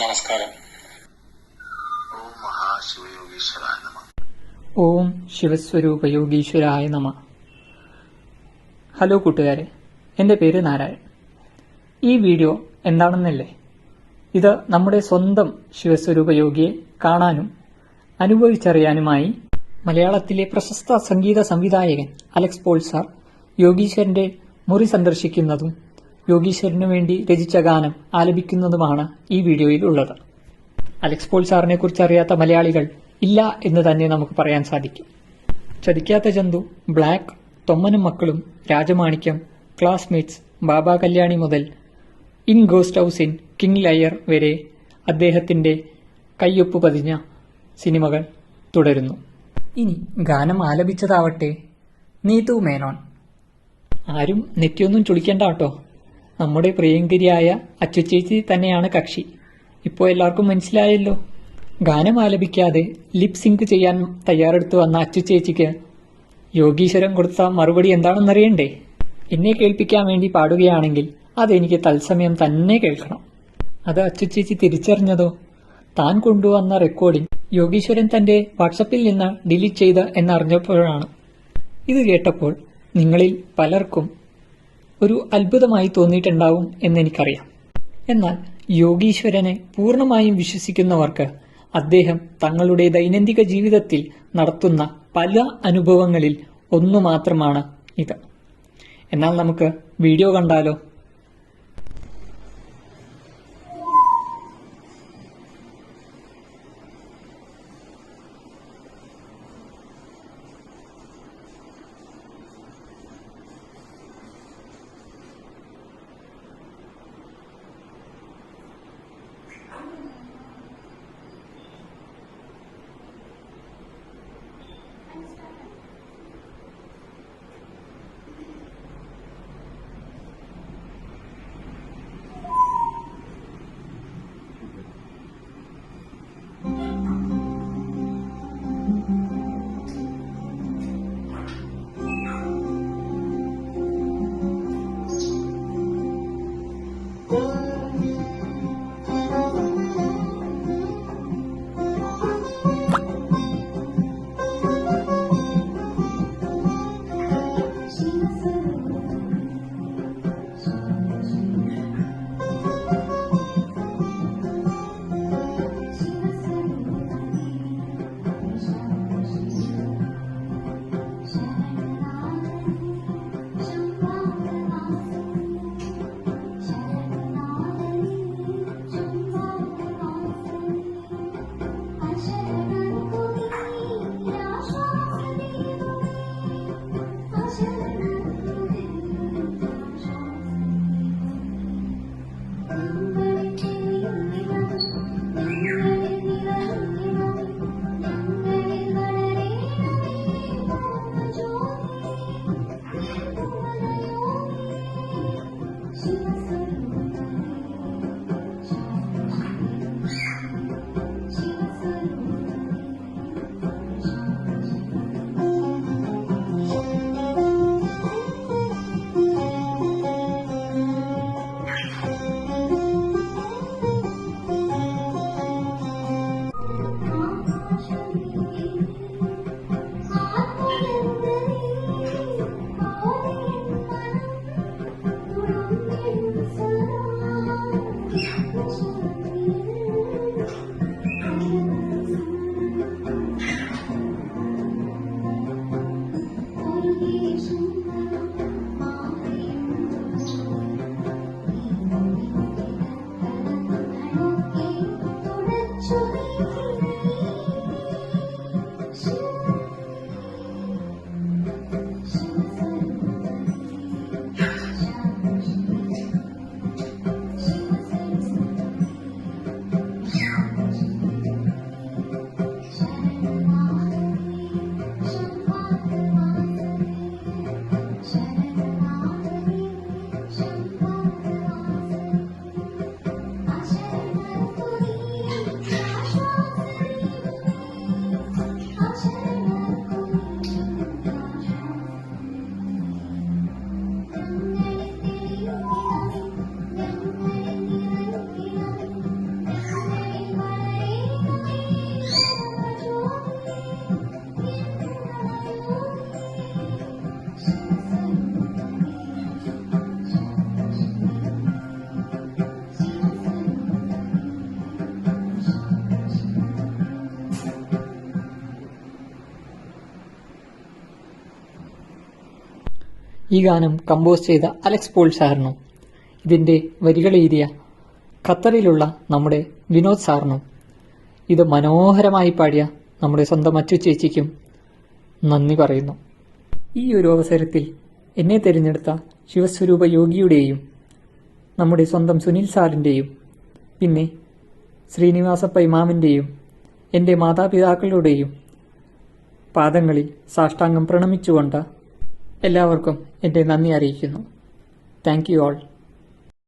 നമസ്കാരം. ഓം മഹാശിവയോഗീശ്വരായ നമ. ഓം ശിവസ്വരൂപ യോഗീശ്വരായ നമ. ഹലോ കൂട്ടുകാരെ എന്റെ പേര് നാരായൺ. ഈ വീഡിയോ എന്താണെന്നല്ലേ? ഇത് നമ്മുടെ സ്വന്തം ശിവസ്വരൂപ യോഗിയെ കാണാനും അനുഭവിച്ചറിയാനുമായി മലയാളത്തിലെ പ്രശസ്ത സംഗീത സംവിധായകൻ അലക്സ് പോൾ സാർ യോഗീശ്വരന്റെ മുറി സന്ദർശിക്കുന്നതും യോഗീശ്വരനു വേണ്ടി രചിച്ച ഗാനം ആലപിക്കുന്നതുമാണ് ഈ വീഡിയോയിൽ ഉള്ളത് അലക്സ് പോൾ സാറിനെ കുറിച്ച് അറിയാത്ത മലയാളികൾ ഇല്ല എന്ന് തന്നെ നമുക്ക് പറയാൻ സാധിക്കും. ചതിക്കാത്ത ജന്തു ബ്ലാക്ക് തൊമ്മനും മക്കളും രാജമാണിക്യം ക്ലാസ്മേറ്റ്സ് ബാബ കല്യാണി മുതൽ In Ghost House Inn King Liar വരെ അദ്ദേഹത്തിന്റെ കയ്യൊപ്പ് പതിഞ്ഞ സിനിമകൾ തുടരുന്നു. ഇനി ഗാനം ആലപിച്ചതാവട്ടെ നീതു മേനോൻ. ആരും നെറ്റിയൊന്നും ചുളിക്കേണ്ട കേട്ടോ. നമ്മുടെ പ്രിയങ്കരിയായ അച്ചുചേച്ചി തന്നെയാണ് കക്ഷി. ഇപ്പോൾ എല്ലാവർക്കും മനസ്സിലായല്ലോ. ഗാനം ആലപിക്കാതെ ലിപ് സിങ്ക് ചെയ്യാൻ തയ്യാറെടുത്തു വന്ന അച്ചുചേച്ചിക്ക് യോഗീശ്വരൻ കൊടുത്ത മറുപടി എന്താണെന്നറിയണ്ടേ? എന്നെ കേൾപ്പിക്കാൻ വേണ്ടി പാടുകയാണെങ്കിൽ അതെനിക്ക് തത്സമയം തന്നെ കേൾക്കണം. അത് അച്ചുചേച്ചി തിരിച്ചറിഞ്ഞതോ? താൻ കൊണ്ടുവന്ന റെക്കോർഡിംഗ് യോഗീശ്വരൻ തന്റെ വാട്സപ്പിൽ നിന്ന് ഡിലീറ്റ് ചെയ്ത് എന്നറിഞ്ഞപ്പോഴാണ്. ഇത് കേട്ടപ്പോൾ നിങ്ങളിൽ പലർക്കും ഒരു അത്ഭുതമായി തോന്നിയിട്ടുണ്ടാവും എന്നെനിക്കറിയാം. എന്നാൽ യോഗീശ്വരനെ പൂർണമായും വിശ്വസിക്കുന്നവർക്ക് അദ്ദേഹം തങ്ങളുടെ ദൈനംദിന ജീവിതത്തിൽ നടത്തുന്ന പല അനുഭവങ്ങളിൽ ഒന്നു മാത്രമാണ് ഇത്. എന്നാൽ നമുക്ക് വീഡിയോ കണ്ടാലോ? ഈ ഗാനം കമ്പോസ് ചെയ്ത അലക്സ് പോൾ സാറിനും ഇതിന്റെ വരികൾ എഴുതിയ ഖത്തറിലുള്ള നമ്മുടെ വിനോദ് സാറിനും ഇത് മനോഹരമായി പാടിയ നമ്മുടെ സ്വന്തം അച്ചു ചേച്ചിക്കും നന്ദി പറയുന്നു. ഈ ഒരു അവസരത്തിൽ എന്നെ തിരഞ്ഞെടുത്ത ശിവസ്വരൂപ യോഗിയുടെയും നമ്മുടെ സ്വന്തം സുനിൽ സാറിന്റെയും പിന്നെ ശ്രീനിവാസപ്പ ഇമാമിന്റെയും എന്റെ മാതാപിതാക്കളുടെയും പാദങ്ങളിൽ സാഷ്ടാംഗം പ്രണമിച്ചുകൊണ്ട് എല്ലാവർക്കും എന്റെ നന്ദി അറിയിക്കുന്നു. Thank you all